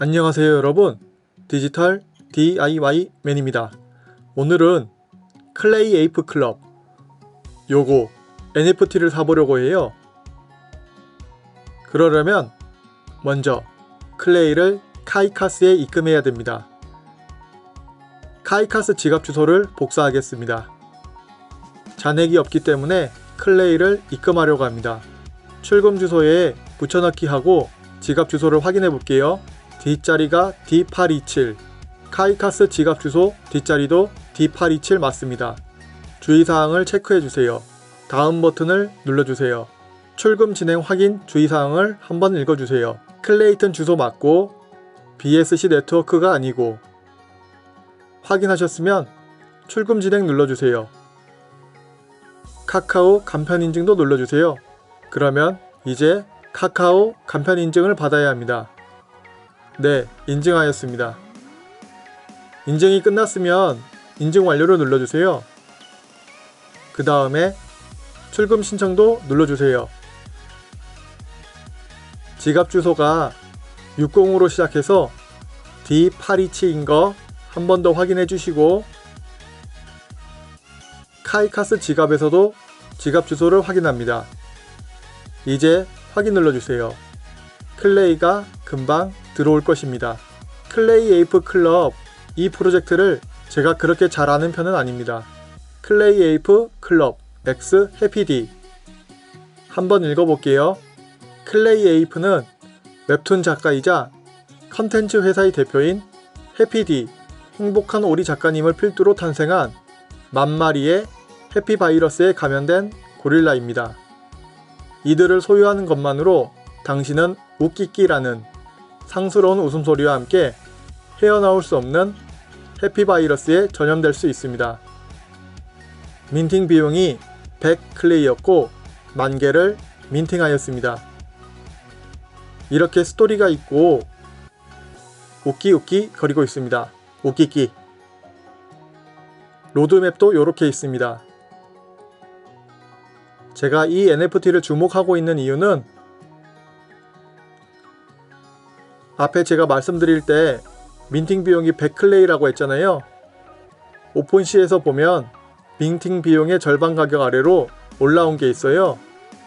안녕하세요 여러분. 디지털 DIY 맨입니다. 오늘은 클레이 에이프 클럽 요거 NFT를 사보려고 해요. 그러려면 먼저 클레이를 카이카스에 입금해야 됩니다. 카이카스 지갑 주소를 복사하겠습니다. 잔액이 없기 때문에 클레이를 입금하려고 합니다. 출금 주소에 붙여넣기 하고 지갑 주소를 확인해 볼게요 뒷자리가 D827 카이카스 지갑 주소 뒷자리도 D827 맞습니다. 주의사항을 체크해주세요. 다음 버튼을 눌러주세요. 출금 진행 확인 주의사항을 한번 읽어주세요. 클레이튼 주소 맞고 BSC 네트워크가 아니고 확인하셨으면 출금 진행 눌러주세요. 카카오 간편 인증도 눌러주세요. 그러면 이제 카카오 간편 인증을 받아야 합니다. 네, 인증하였습니다. 인증이 끝났으면 인증 완료를 눌러주세요. 그 다음에 출금 신청도 눌러주세요. 지갑 주소가 60으로 시작해서 D827인 거 한 번 더 확인해 주시고 카이카스 지갑에서도 지갑 주소를 확인합니다. 이제 확인 눌러주세요. 클레이가 금방 들어올 것입니다. 클레이 에이프 클럽 이 프로젝트를 제가 그렇게 잘 아는 편은 아닙니다. 클레이 에이프 클럽 X 해피디 한번 읽어볼게요. 클레이 에이프는 웹툰 작가이자 컨텐츠 회사의 대표인 해피디 행복한 오리 작가님을 필두로 탄생한 만마리의 해피바이러스에 감염된 고릴라입니다. 이들을 소유하는 것만으로 당신은 웃기끼라는 상스러운 웃음소리와 함께 헤어나올 수 없는 해피바이러스에 전염될 수 있습니다. 민팅 비용이 100클레이였고 만 개를 민팅하였습니다. 이렇게 스토리가 있고 웃기 웃기 거리고 있습니다. 웃기끼 로드맵도 이렇게 있습니다. 제가 이 NFT를 주목하고 있는 이유는 앞에 제가 말씀드릴 때 민팅 비용이 100클레이라고 했잖아요. 오픈시에서 보면 민팅 비용의 절반 가격 아래로 올라온 게 있어요.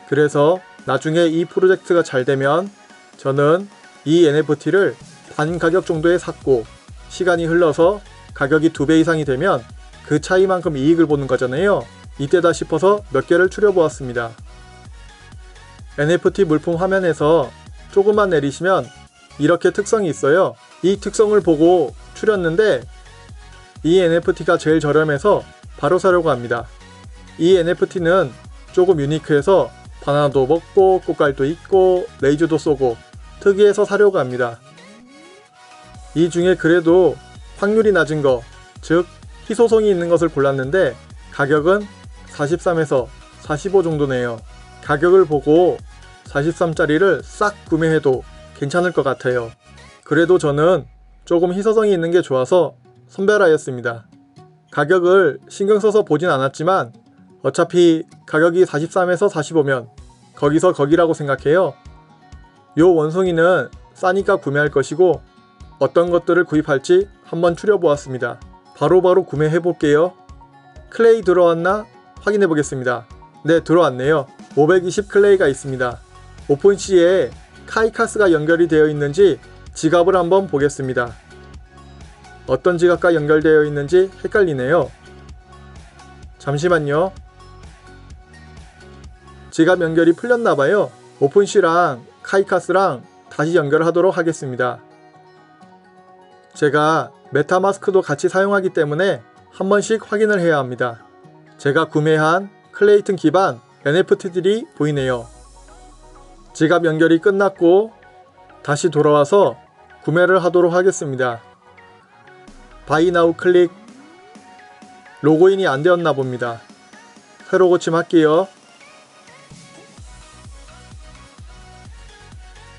그래서 나중에 이 프로젝트가 잘 되면 저는 이 NFT를 반 가격 정도에 샀고 시간이 흘러서 가격이 두 배 이상이 되면 그 차이만큼 이익을 보는 거잖아요. 이때다 싶어서 몇 개를 추려보았습니다. NFT 물품 화면에서 조금만 내리시면 이렇게 특성이 있어요. 이 특성을 보고 추렸는데 이 NFT가 제일 저렴해서 바로 사려고 합니다. 이 NFT는 조금 유니크해서 바나나도 먹고 꽃갈도 있고 레이저도 쏘고 특이해서 사려고 합니다. 이 중에 그래도 확률이 낮은 거, 즉 희소성이 있는 것을 골랐는데 가격은 43에서 45 정도네요. 가격을 보고 43짜리를 싹 구매해도 괜찮을 것 같아요. 그래도 저는 조금 희소성이 있는 게 좋아서 선별하였습니다. 가격을 신경 써서 보진 않았지만 어차피 가격이 43에서 45면 거기서 거기라고 생각해요. 요 원숭이는 싸니까 구매할 것이고 어떤 것들을 구입할지 한번 추려보았습니다. 바로바로 구매해 볼게요. 클레이 들어왔나 확인해 보겠습니다. 네 들어왔네요. 520 클레이가 있습니다. 오픈시에 카이카스가 연결이 되어 있는지 지갑을 한번 보겠습니다. 어떤 지갑과 연결되어 있는지 헷갈리네요. 잠시만요. 지갑 연결이 풀렸나봐요. 오픈시랑 카이카스랑 다시 연결하도록 하겠습니다. 제가 메타마스크도 같이 사용하기 때문에 한 번씩 확인을 해야 합니다. 제가 구매한 클레이튼 기반 NFT들이 보이네요. 지갑 연결이 끝났고 다시 돌아와서 구매를 하도록 하겠습니다. 바이나우 클릭 로그인이 안 되었나 봅니다. 새로 고침할게요.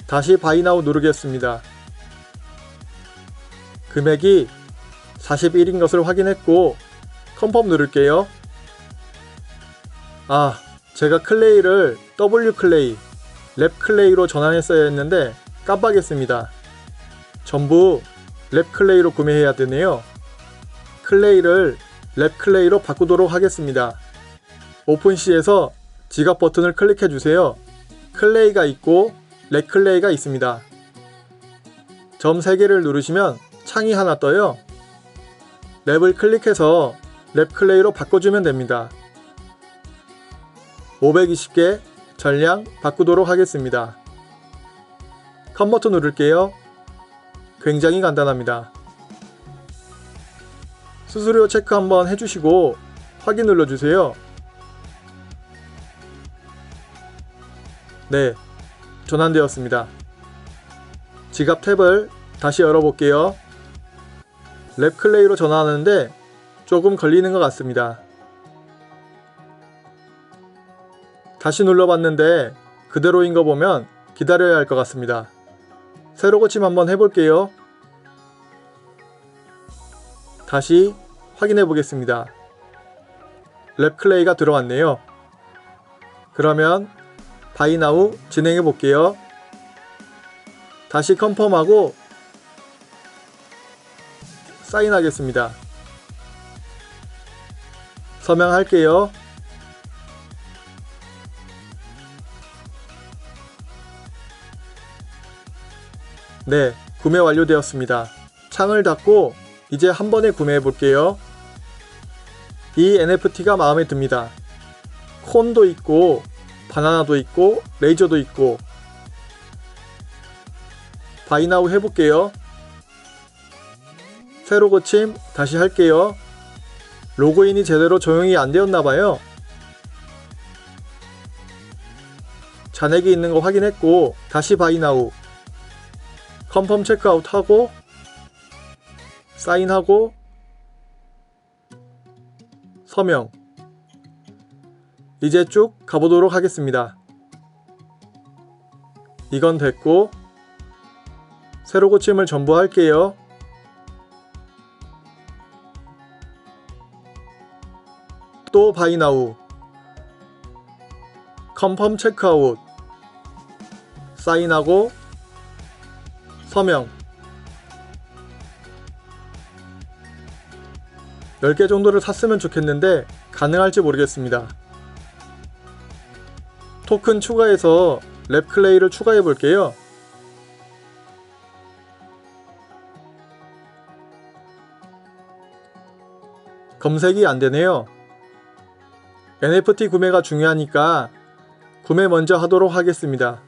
다시 바이나우 누르겠습니다. 금액이 41인 것을 확인했고 컨펌 누를게요. 아, 제가 클레이를 W 클레이, 랩 클레이로 전환했어야 했는데 깜빡했습니다. 전부 랩 클레이로 구매해야 되네요. 클레이를 랩 클레이로 바꾸도록 하겠습니다. 오픈C에서 지갑 버튼을 클릭해 주세요. 클레이가 있고 랩 클레이가 있습니다. 점 3개를 누르시면 창이 하나 떠요. 랩을 클릭해서 랩 클레이로 바꿔주면 됩니다. 520개 전량 바꾸도록 하겠습니다. 컨버터 누를게요. 굉장히 간단합니다. 수수료 체크 한번 해주시고 확인 눌러주세요. 네, 전환되었습니다. 지갑 탭을 다시 열어볼게요. 랩 클레이로 전환하는데 조금 걸리는 것 같습니다. 다시 눌러봤는데 그대로인 거 보면 기다려야 할 것 같습니다. 새로 고침 한번 해볼게요. 다시 확인해 보겠습니다. 랩 클레이가 들어왔네요. 그러면 바이나우 진행해 볼게요. 다시 컨펌하고 사인하겠습니다. 서명할게요. 네, 구매 완료되었습니다. 창을 닫고 이제 한 번에 구매해 볼게요. 이 NFT가 마음에 듭니다. 콘도 있고 바나나도 있고 레이저도 있고 바이나우 해볼게요. 새로 고침 다시 할게요. 로그인이 제대로 조용히 안 되었나봐요. 잔액이 있는 거 확인했고 다시 바이나우 컨펌 체크아웃 하고 사인하고 서명 이제 쭉 가보도록 하겠습니다. 이건 됐고 새로 고침을 전부 할게요. 또 바이나우 컨펌 체크아웃 사인하고 서명 10개 정도를 샀으면 좋겠는데 가능할지 모르겠습니다. 토큰 추가해서 랩 클레이를 추가해 볼게요. 검색이 안 되네요. NFT 구매가 중요하니까 구매 먼저 하도록 하겠습니다.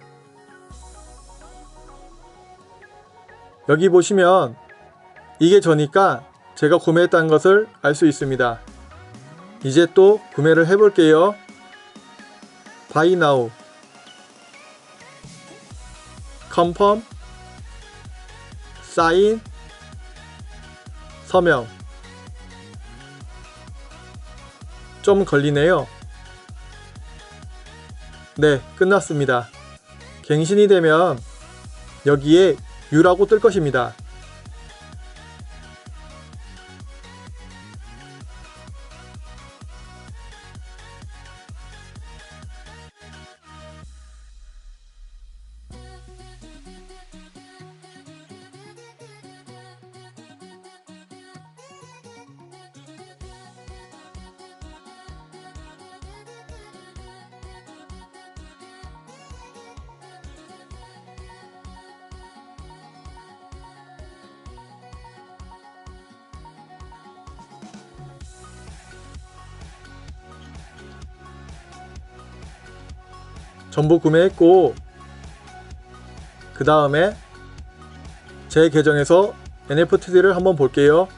여기 보시면 이게 저니까 제가 구매했다는 것을 알 수 있습니다. 이제 또 구매를 해볼게요. Buy Now Confirm 사인 서명 좀 걸리네요. 네, 끝났습니다. 갱신이 되면 여기에 U라고 뜰 것입니다. 전부 구매했고 그 다음에 제 계정에서 NFT들을 한번 볼게요.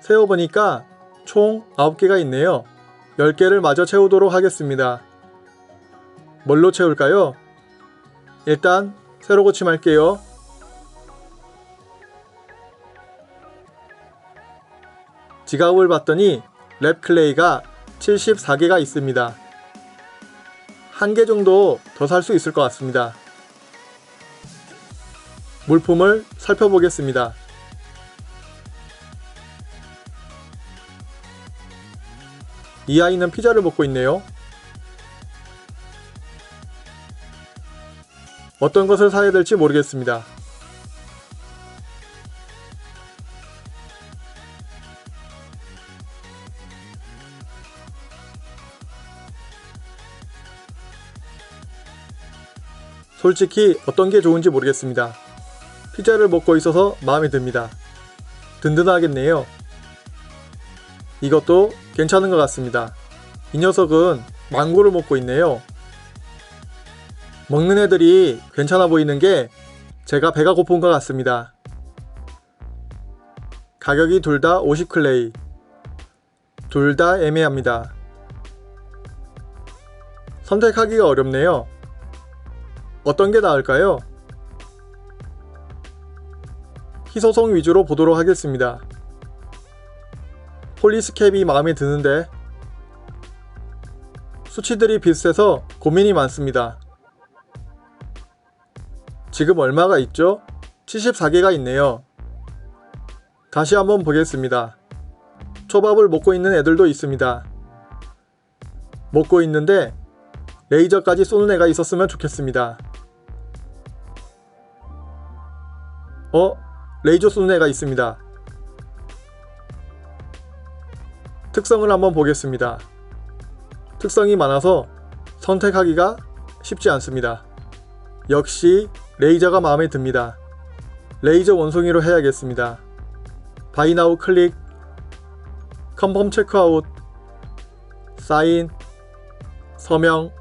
세어보니까 총 9개가 있네요. 10개를 마저 채우도록 하겠습니다. 뭘로 채울까요? 일단 새로 고침할게요. 지갑을 봤더니 랩클레이가 74개가 있습니다. 한 개 정도 더 살 수 있을 것 같습니다. 물품을 살펴보겠습니다. 이 아이는 피자를 먹고 있네요. 어떤 것을 사야 될지 모르겠습니다. 솔직히 어떤 게 좋은지 모르겠습니다. 피자를 먹고 있어서 마음에 듭니다. 든든하겠네요. 이것도 괜찮은 것 같습니다. 이 녀석은 망고를 먹고 있네요. 먹는 애들이 괜찮아 보이는 게 제가 배가 고픈 것 같습니다. 가격이 둘 다 50클레이. 둘 다 애매합니다. 선택하기가 어렵네요. 어떤 게 나을까요? 희소성 위주로 보도록 하겠습니다. 폴리스캡이 마음에 드는데 수치들이 비슷해서 고민이 많습니다. 지금 얼마가 있죠? 74개가 있네요. 다시 한번 보겠습니다. 초밥을 먹고 있는 애들도 있습니다. 먹고 있는데 레이저까지 쏘는 애가 있었으면 좋겠습니다. 어? 레이저 쏘는 애가 있습니다. 특성을 한번 보겠습니다. 특성이 많아서 선택하기가 쉽지 않습니다. 역시 레이저가 마음에 듭니다. 레이저 원숭이로 해야겠습니다. 바이나우 클릭 컨펌 체크아웃 사인 서명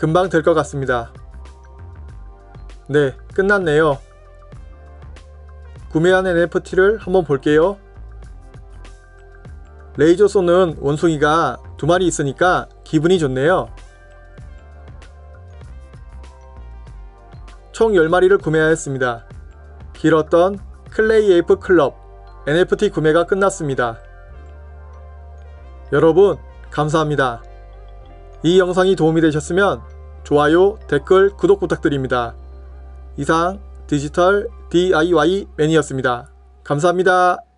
금방 될 것 같습니다. 네, 끝났네요. 구매한 NFT를 한번 볼게요. 레이저 쏘는 원숭이가 두 마리 있으니까 기분이 좋네요. 총 10마리를 구매하였습니다. 길었던 클레이 에이프 클럽 NFT 구매가 끝났습니다. 여러분, 감사합니다. 이 영상이 도움이 되셨으면 좋아요, 댓글, 구독 부탁드립니다. 이상 디지털 DIY 맨이었습니다. 감사합니다.